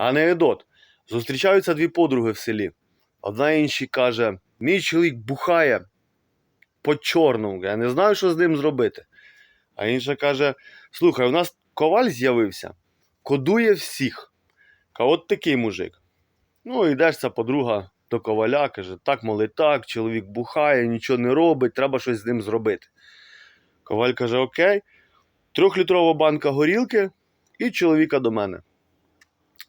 Анекдот. Зустрічаються дві подруги в селі. Одна іншій каже: мій чоловік бухає по чорному, я не знаю, що з ним зробити. А інша каже: слухай, у нас коваль з'явився, кодує всіх. А от такий мужик. Ну, йдеш ця подруга до коваля, каже: так, моли так, чоловік бухає, нічого не робить, треба щось з ним зробити. Коваль каже: Окей, трьохлітрова банка горілки і чоловіка до мене.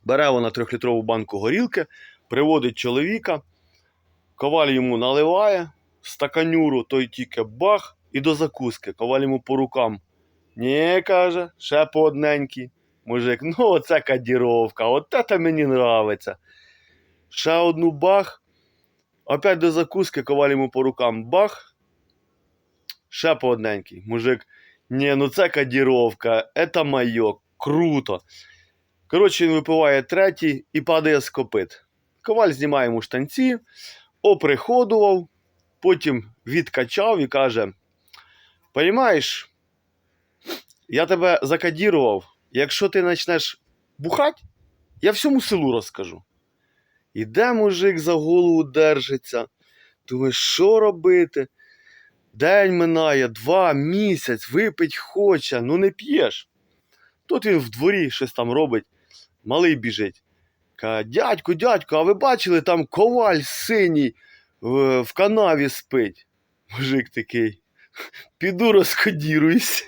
Бере вона трьохлітрову банку горілки, приводить чоловіка, коваль йому наливає, стаканюру, той тільки бах і до закуски. Коваль йому по рукам. Ні, каже, ще по одненькій. Мужик, ну оце кадіровка, от це мені нравиться. Ще одну бах. Опять до закуски коваль йому по рукам бах. Ще по одненькій. Мужик, ні, ну це кадіровка, це майо, круто. Коротше, він випиває третій і падає з копит. Коваль знімає йому штанці, оприходував, потім відкачав і каже: Понімаєш, я тебе закадірував, якщо ти почнеш бухати, я всьому селу розкажу. Іде мужик за голову держиться. Думає, що робити? День минає, два, місяць, випить хоче, ну не п'єш. Тут він в дворі щось там робить, малий біжить. Каже, дядьку, дядьку, а ви бачили, там коваль синій в, в канаві спить. Мужик такий. Піду розкодіруюсь.